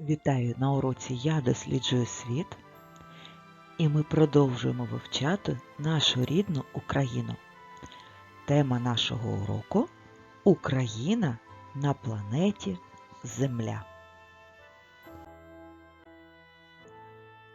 Вітаю на уроці Я досліджую світ, і ми продовжуємо вивчати нашу рідну Україну. Тема нашого уроку Україна на планеті Земля.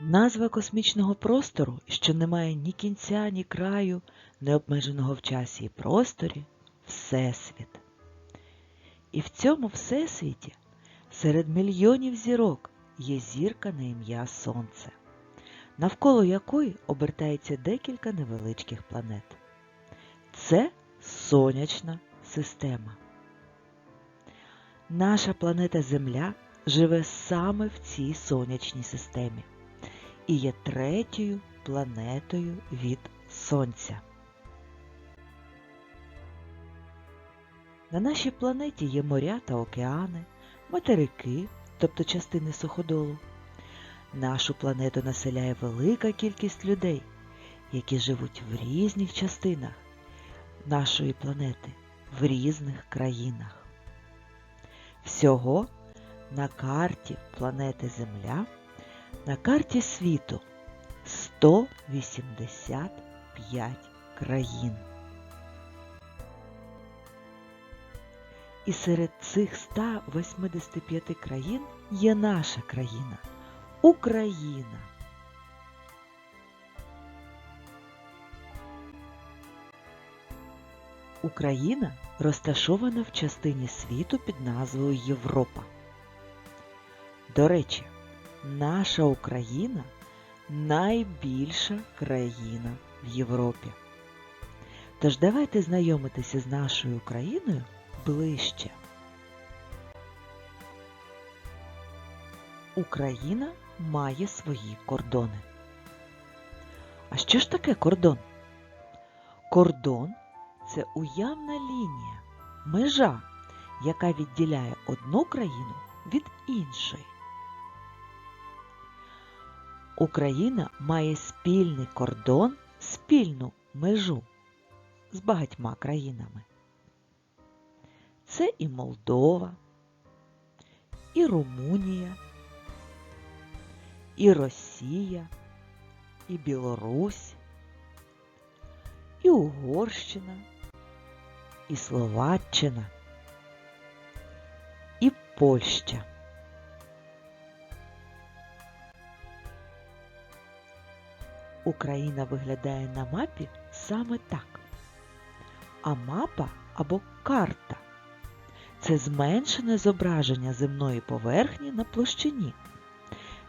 Назва космічного простору, що не має ні кінця, ні краю, необмеженого в часі і просторі Всесвіт. І в цьому всесвіті Серед мільйонів зірок є зірка на ім'я Сонце, навколо якої обертається декілька невеличких планет. Це сонячна система. Наша планета Земля живе саме в цій сонячній системі і є третьою планетою від Сонця. На нашій планеті є моря та океани материки, тобто частини суходолу. Нашу планету населяє велика кількість людей, які живуть в різних частинах нашої планети, в різних країнах. Всього на карті планети Земля, на карті світу 185 країн. І серед цих 185 країн є наша країна Україна. Україна розташована в частині світу під назвою Європа. До речі, наша Україна найбільша країна в Європі. Тож давайте знайомитися з нашою Україною ближче. Україна має свої кордони. А що ж таке кордон? Кордон це уявна лінія, межа, яка відділяє одну країну від іншої. Україна має спільний кордон, спільну межу з багатьма країнами. Це і Молдова, і Румунія, і Росія, і Білорусь, і Угорщина, і Словаччина, і Польща. Україна виглядає на мапі саме так. А мапа або карта це зменшене зображення земної поверхні на площині,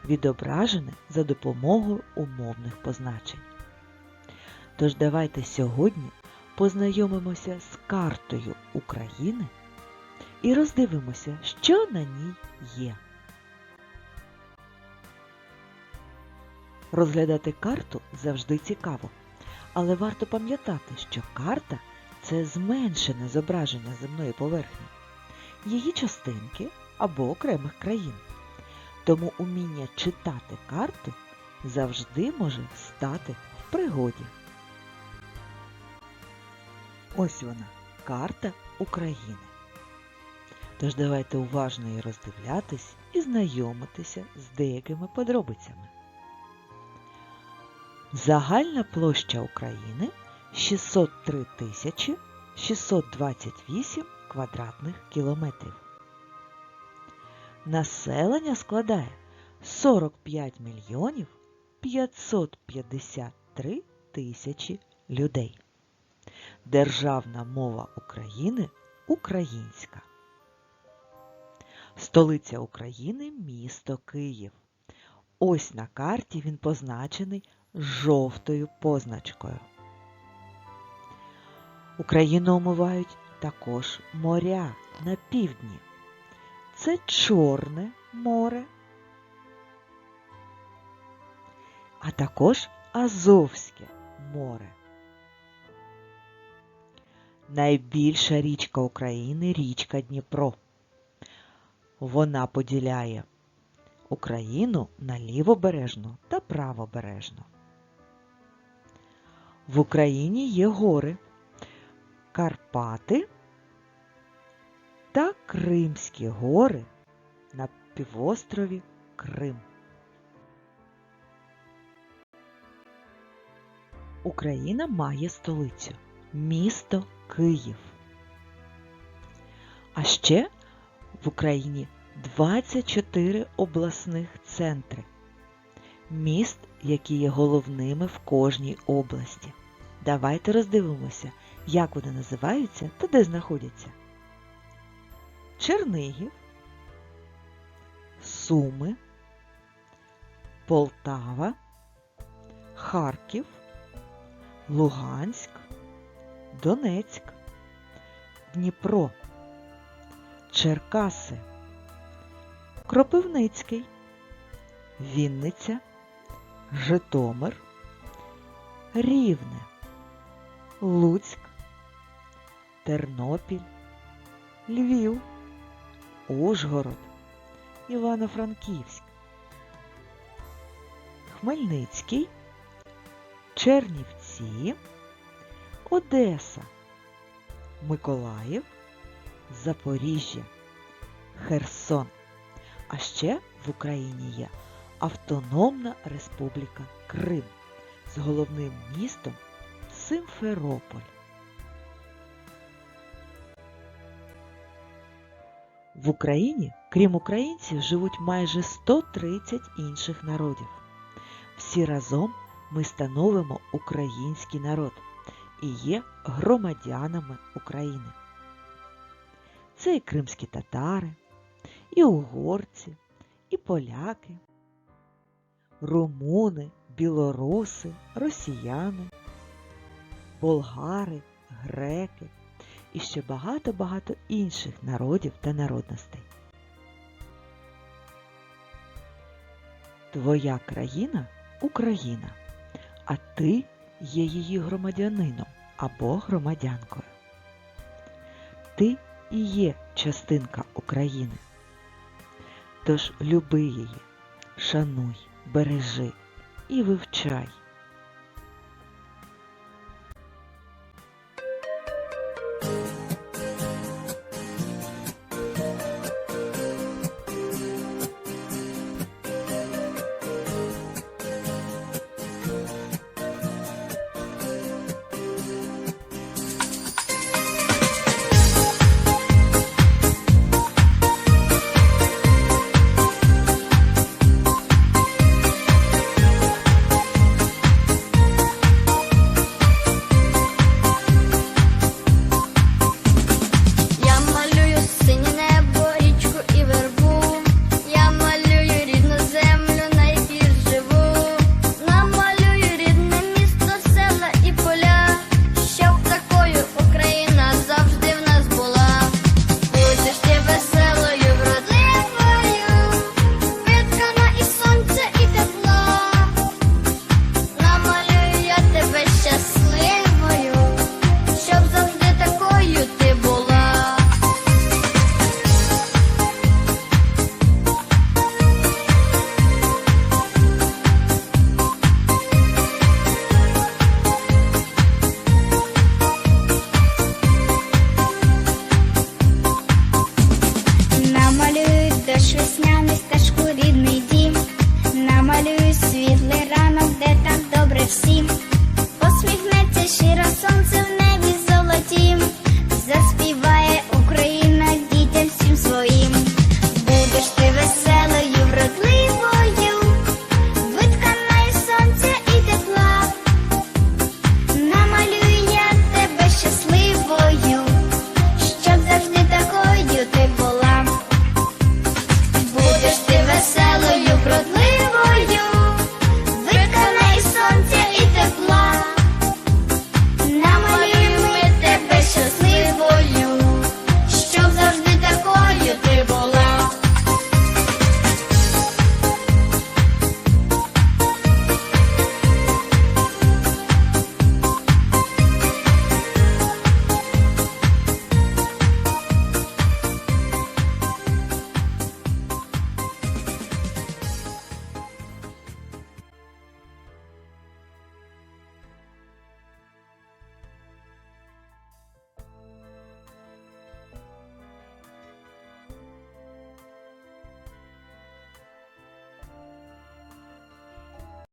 відображене за допомогою умовних позначень. Тож давайте сьогодні познайомимося з картою України і роздивимося, що на ній є. Розглядати карту завжди цікаво, але варто пам'ятати, що карта це зменшене зображення земної поверхні її частинки або окремих країн. Тому уміння читати карту завжди може стати в пригоді. Ось вона, карта України. Тож давайте уважно її роздивлятись і знайомитися з деякими подробицями. Загальна площа України 603 628 квадратних кілометрів. Населення складає 45 мільйонів 553 тисячі людей. Державна мова України українська. Столиця України місто Київ. Ось на карті він позначений жовтою позначкою. Україну омивають також моря на півдні. Це Чорне море, а також Азовське море. Найбільша річка України річка Дніпро. Вона поділяє Україну на лівобережну та правобережну. В Україні є гори. Карпати та Кримські гори на півострові Крим. Україна має столицю місто Київ. А ще в Україні 24 обласних центри, міст, які є головними в кожній області. Давайте роздивимося, як вони називаються та де знаходяться. Чернигів, Суми, Полтава, Харків, Луганськ, Донецьк, Дніпро, Черкаси, Кропивницький, Вінниця, Житомир, Рівне, Луцьк, Тернопіль, Львів, Ужгород, Івано-Франківськ, Хмельницький, Чернівці, Одеса, Миколаїв, Запоріжжя, Херсон. А ще в Україні є Автономна Республіка Крим з головним містом Симферополь. В Україні, крім українців, живуть майже 130 інших народів. Всі разом ми становимо український народ і є громадянами України. Це і кримські татари, і угорці, і поляки, румуни, білоруси, росіяни, болгари, греки і ще багато-багато інших народів та народностей. Твоя країна Україна, а ти є її громадянином або громадянкою. Ти і є частинка України. Тож люби її, шануй, бережи і вивчай.